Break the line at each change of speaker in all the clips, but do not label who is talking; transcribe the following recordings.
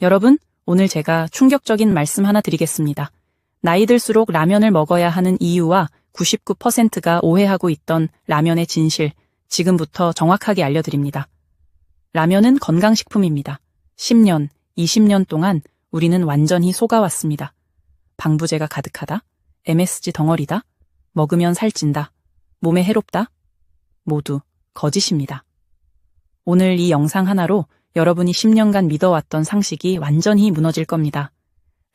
여러분, 오늘 제가 충격적인 말씀 하나 드리겠습니다. 나이 들수록 라면을 먹어야 하는 이유와 99%가 오해하고 있던 라면의 진실, 지금부터 정확하게 알려드립니다. 라면은 건강식품입니다. 10년, 20년 동안 우리는 완전히 속아왔습니다. 방부제가 가득하다? MSG 덩어리다? 먹으면 살찐다? 몸에 해롭다? 모두 거짓입니다. 오늘 이 영상 하나로 여러분이 10년간 믿어왔던 상식이 완전히 무너질 겁니다.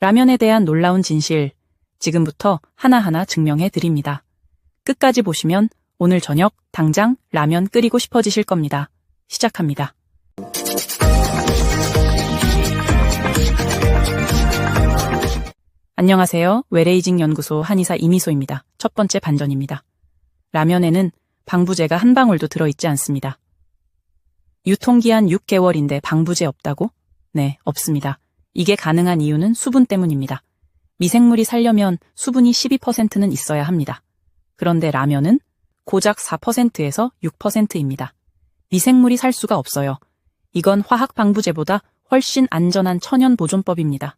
라면에 대한 놀라운 진실, 지금부터 하나하나 증명해 드립니다. 끝까지 보시면 오늘 저녁 당장 라면 끓이고 싶어지실 겁니다. 시작합니다. 안녕하세요. 외레이징 연구소 한의사 이미소입니다. 첫 번째 반전입니다. 라면에는 방부제가 한 방울도 들어있지 않습니다. 유통기한 6개월인데 방부제 없다고? 네, 없습니다. 이게 가능한 이유는 수분 때문입니다. 미생물이 살려면 수분이 12%는 있어야 합니다. 그런데 라면은 고작 4%에서 6%입니다. 미생물이 살 수가 없어요. 이건 화학 방부제보다 훨씬 안전한 천연 보존법입니다.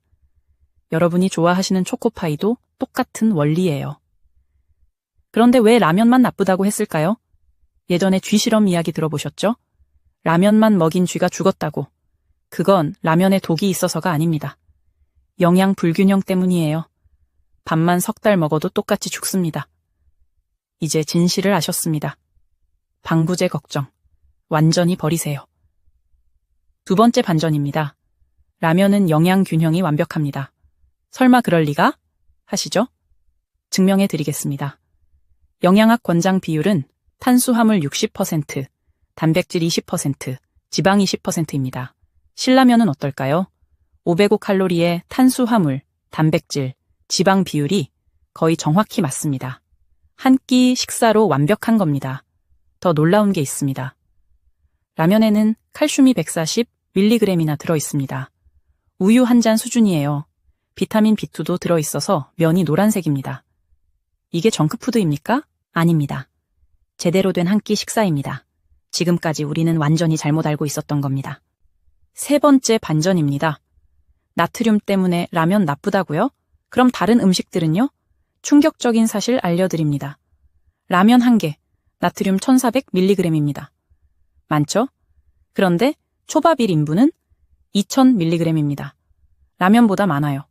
여러분이 좋아하시는 초코파이도 똑같은 원리예요. 그런데 왜 라면만 나쁘다고 했을까요? 예전에 쥐 실험 이야기 들어보셨죠? 라면만 먹인 쥐가 죽었다고. 그건 라면에 독이 있어서가 아닙니다. 영양 불균형 때문이에요. 밥만 석 달 먹어도 똑같이 죽습니다. 이제 진실을 아셨습니다. 방부제 걱정. 완전히 버리세요. 두 번째 반전입니다. 라면은 영양 균형이 완벽합니다. 설마 그럴 리가? 하시죠? 증명해 드리겠습니다. 영양학 권장 비율은 탄수화물 60%, 단백질 20%, 지방 20%입니다. 신라면은 어떨까요? 505칼로리의 탄수화물, 단백질, 지방 비율이 거의 정확히 맞습니다. 한 끼 식사로 완벽한 겁니다. 더 놀라운 게 있습니다. 라면에는 칼슘이 140mg이나 들어 있습니다. 우유 한 잔 수준이에요. 비타민 B2도 들어 있어서 면이 노란색입니다. 이게 정크푸드입니까? 아닙니다. 제대로 된 한 끼 식사입니다. 지금까지 우리는 완전히 잘못 알고 있었던 겁니다. 세 번째 반전입니다. 나트륨 때문에 라면 나쁘다고요? 그럼 다른 음식들은요? 충격적인 사실 알려드립니다. 라면 한 개, 나트륨 1400mg입니다. 많죠? 그런데 초밥 1인분은 2000mg입니다. 라면보다 많아요.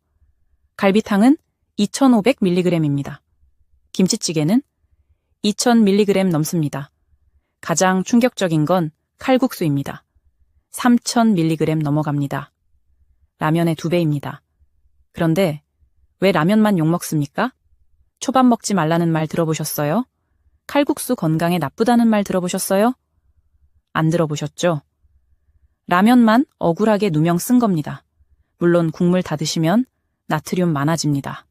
갈비탕은 2500mg입니다. 김치찌개는 2000mg 넘습니다. 가장 충격적인 건 칼국수입니다. 3000mg 넘어갑니다. 라면의 두 배입니다. 그런데 왜 라면만 욕먹습니까? 초밥 먹지 말라는 말 들어보셨어요? 칼국수 건강에 나쁘다는 말 들어보셨어요? 안 들어보셨죠? 라면만 억울하게 누명 쓴 겁니다. 물론 국물 다 드시면 나트륨 많아집니다.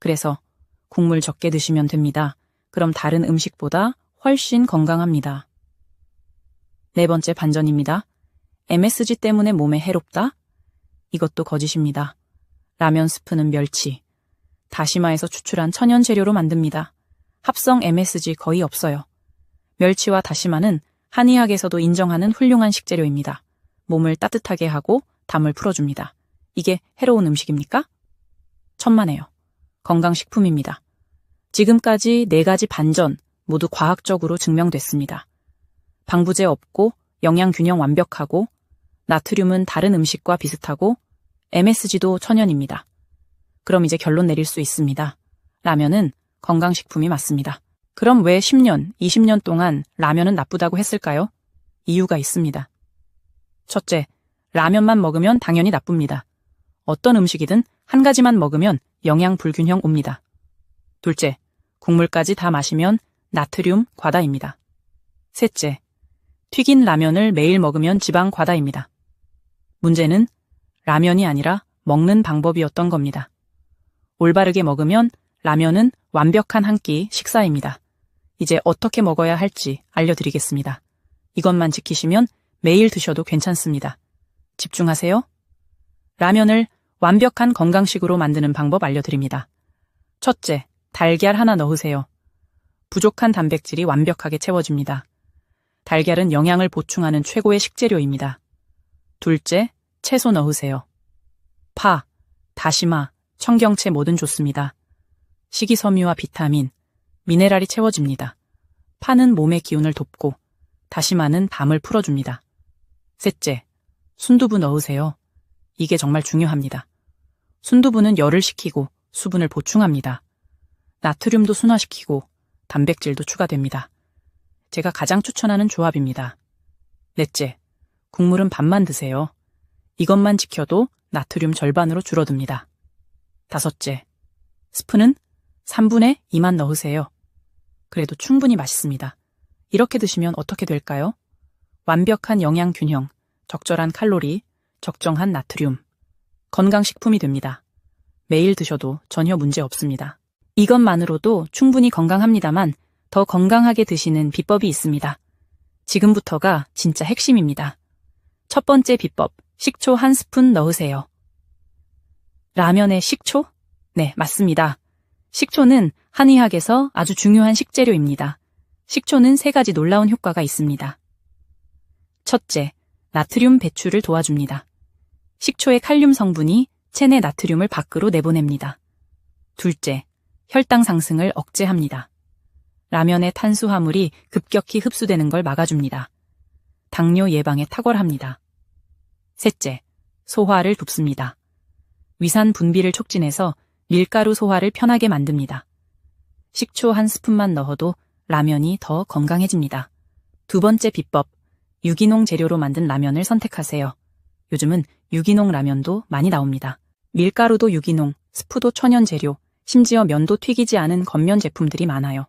그래서 국물 적게 드시면 됩니다. 그럼 다른 음식보다 훨씬 건강합니다. 네 번째 반전입니다. MSG 때문에 몸에 해롭다? 이것도 거짓입니다. 라면 스프는 멸치, 다시마에서 추출한 천연 재료로 만듭니다. 합성 MSG 거의 없어요. 멸치와 다시마는 한의학에서도 인정하는 훌륭한 식재료입니다. 몸을 따뜻하게 하고 담을 풀어줍니다. 이게 해로운 음식입니까? 천만에요. 건강식품입니다. 지금까지 네 가지 반전 모두 과학적으로 증명됐습니다. 방부제 없고 영양 균형 완벽하고 나트륨은 다른 음식과 비슷하고 MSG도 천연입니다. 그럼 이제 결론 내릴 수 있습니다. 라면은 건강식품이 맞습니다. 그럼 왜 10년, 20년 동안 라면은 나쁘다고 했을까요? 이유가 있습니다. 첫째, 라면만 먹으면 당연히 나쁩니다. 어떤 음식이든 한 가지만 먹으면 영양 불균형 옵니다. 둘째, 국물까지 다 마시면 나트륨 과다입니다. 셋째, 튀긴 라면을 매일 먹으면 지방 과다입니다. 문제는 라면이 아니라 먹는 방법이었던 겁니다. 올바르게 먹으면 라면은 완벽한 한 끼 식사입니다. 이제 어떻게 먹어야 할지 알려드리겠습니다. 이것만 지키시면 매일 드셔도 괜찮습니다. 집중하세요. 라면을 완벽한 건강식으로 만드는 방법 알려드립니다. 첫째, 달걀 하나 넣으세요. 부족한 단백질이 완벽하게 채워집니다. 달걀은 영양을 보충하는 최고의 식재료입니다. 둘째, 채소 넣으세요. 파, 다시마, 청경채 뭐든 좋습니다. 식이섬유와 비타민, 미네랄이 채워집니다. 파는 몸의 기운을 돕고 다시마는 담을 풀어줍니다. 셋째, 순두부 넣으세요. 이게 정말 중요합니다. 순두부는 열을 식히고 수분을 보충합니다. 나트륨도 순화시키고 단백질도 추가됩니다. 제가 가장 추천하는 조합입니다. 넷째, 국물은 반만 드세요. 이것만 지켜도 나트륨 절반으로 줄어듭니다. 다섯째, 스프는 3분의 2만 넣으세요. 그래도 충분히 맛있습니다. 이렇게 드시면 어떻게 될까요? 완벽한 영양 균형, 적절한 칼로리, 적정한 나트륨, 건강식품이 됩니다. 매일 드셔도 전혀 문제 없습니다. 이것만으로도 충분히 건강합니다만 더 건강하게 드시는 비법이 있습니다. 지금부터가 진짜 핵심입니다. 첫 번째 비법, 식초 한 스푼 넣으세요. 라면에 식초? 네, 맞습니다. 식초는 한의학에서 아주 중요한 식재료입니다. 식초는 세 가지 놀라운 효과가 있습니다. 첫째, 나트륨 배출을 도와줍니다. 식초의 칼륨 성분이 체내 나트륨을 밖으로 내보냅니다. 둘째, 혈당 상승을 억제합니다. 라면의 탄수화물이 급격히 흡수되는 걸 막아줍니다. 당뇨 예방에 탁월합니다. 셋째, 소화를 돕습니다. 위산 분비를 촉진해서 밀가루 소화를 편하게 만듭니다. 식초 한 스푼만 넣어도 라면이 더 건강해집니다. 두 번째 비법, 유기농 재료로 만든 라면을 선택하세요. 요즘은 유기농 라면도 많이 나옵니다. 밀가루도 유기농, 스프도 천연 재료, 심지어 면도 튀기지 않은 겉면 제품들이 많아요.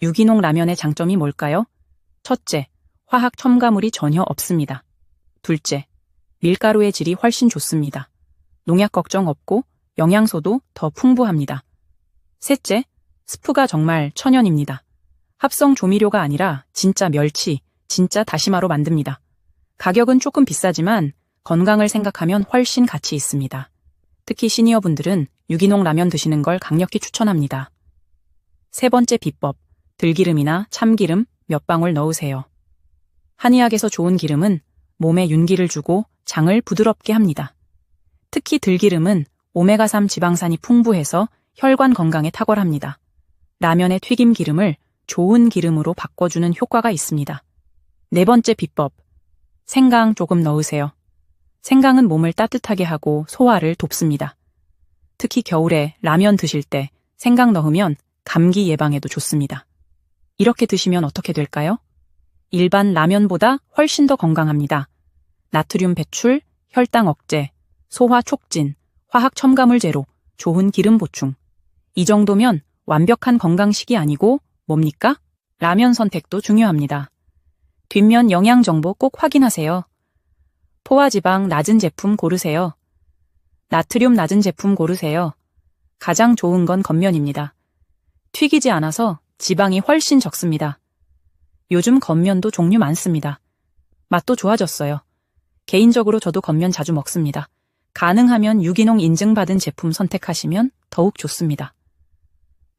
유기농 라면의 장점이 뭘까요? 첫째, 화학 첨가물이 전혀 없습니다. 둘째, 밀가루의 질이 훨씬 좋습니다. 농약 걱정 없고 영양소도 더 풍부합니다. 셋째, 스프가 정말 천연입니다. 합성 조미료가 아니라 진짜 멸치, 진짜 다시마로 만듭니다. 가격은 조금 비싸지만 건강을 생각하면 훨씬 가치 있습니다. 특히 시니어분들은 유기농 라면 드시는 걸 강력히 추천합니다. 세 번째 비법, 들기름이나 참기름 몇 방울 넣으세요. 한의학에서 좋은 기름은 몸에 윤기를 주고 장을 부드럽게 합니다. 특히 들기름은 오메가3 지방산이 풍부해서 혈관 건강에 탁월합니다. 라면의 튀김 기름을 좋은 기름으로 바꿔주는 효과가 있습니다. 네 번째 비법. 생강 조금 넣으세요. 생강은 몸을 따뜻하게 하고 소화를 돕습니다. 특히 겨울에 라면 드실 때 생강 넣으면 감기 예방에도 좋습니다. 이렇게 드시면 어떻게 될까요? 일반 라면보다 훨씬 더 건강합니다. 나트륨 배출, 혈당 억제, 소화 촉진, 화학 첨가물 제로, 좋은 기름 보충. 이 정도면 완벽한 건강식이 아니고 뭡니까? 라면 선택도 중요합니다. 뒷면 영양 정보 꼭 확인하세요. 포화지방 낮은 제품 고르세요. 나트륨 낮은 제품 고르세요. 가장 좋은 건 겉면입니다. 튀기지 않아서 지방이 훨씬 적습니다. 요즘 겉면도 종류 많습니다. 맛도 좋아졌어요. 개인적으로 저도 겉면 자주 먹습니다. 가능하면 유기농 인증받은 제품 선택하시면 더욱 좋습니다.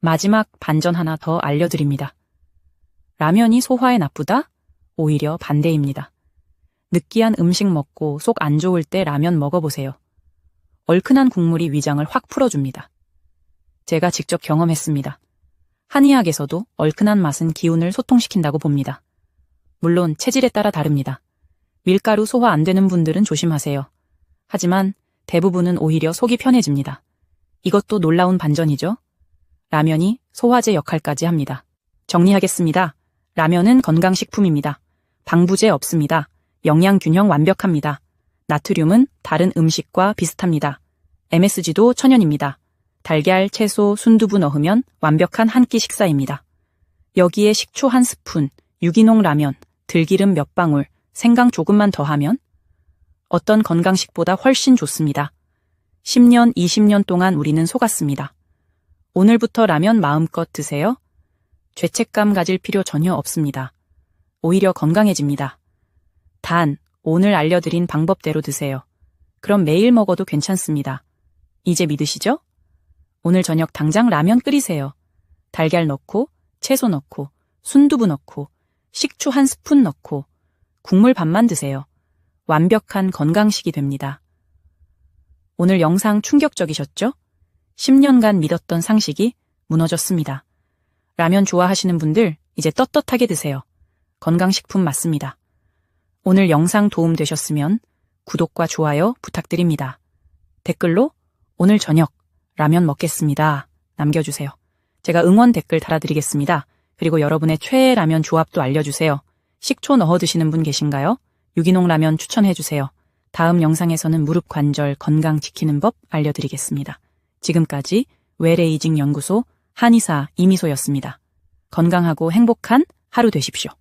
마지막 반전 하나 더 알려드립니다. 라면이 소화에 나쁘다? 오히려 반대입니다. 느끼한 음식 먹고 속 안 좋을 때 라면 먹어보세요. 얼큰한 국물이 위장을 확 풀어줍니다. 제가 직접 경험했습니다. 한의학에서도 얼큰한 맛은 기운을 소통시킨다고 봅니다. 물론 체질에 따라 다릅니다. 밀가루 소화 안 되는 분들은 조심하세요. 하지만 대부분은 오히려 속이 편해집니다. 이것도 놀라운 반전이죠? 라면이 소화제 역할까지 합니다. 정리하겠습니다. 라면은 건강식품입니다. 방부제 없습니다. 영양 균형 완벽합니다. 나트륨은 다른 음식과 비슷합니다. MSG도 천연입니다. 달걀, 채소, 순두부 넣으면 완벽한 한 끼 식사입니다. 여기에 식초 한 스푼, 유기농 라면, 들기름 몇 방울, 생강 조금만 더하면 어떤 건강식보다 훨씬 좋습니다. 10년, 20년 동안 우리는 속았습니다. 오늘부터 라면 마음껏 드세요. 죄책감 가질 필요 전혀 없습니다. 오히려 건강해집니다. 단, 오늘 알려드린 방법대로 드세요. 그럼 매일 먹어도 괜찮습니다. 이제 믿으시죠? 오늘 저녁 당장 라면 끓이세요. 달걀 넣고, 채소 넣고, 순두부 넣고, 식초 한 스푼 넣고, 국물 반만 드세요. 완벽한 건강식이 됩니다. 오늘 영상 충격적이셨죠? 10년간 믿었던 상식이 무너졌습니다. 라면 좋아하시는 분들 이제 떳떳하게 드세요. 건강식품 맞습니다. 오늘 영상 도움 되셨으면 구독과 좋아요 부탁드립니다. 댓글로 오늘 저녁 라면 먹겠습니다. 남겨주세요. 제가 응원 댓글 달아드리겠습니다. 그리고 여러분의 최애 라면 조합도 알려주세요. 식초 넣어 드시는 분 계신가요? 유기농 라면 추천해주세요. 다음 영상에서는 무릎 관절 건강 지키는 법 알려드리겠습니다. 지금까지 외래이직 연구소 한의사 이미소였습니다. 건강하고 행복한 하루 되십시오.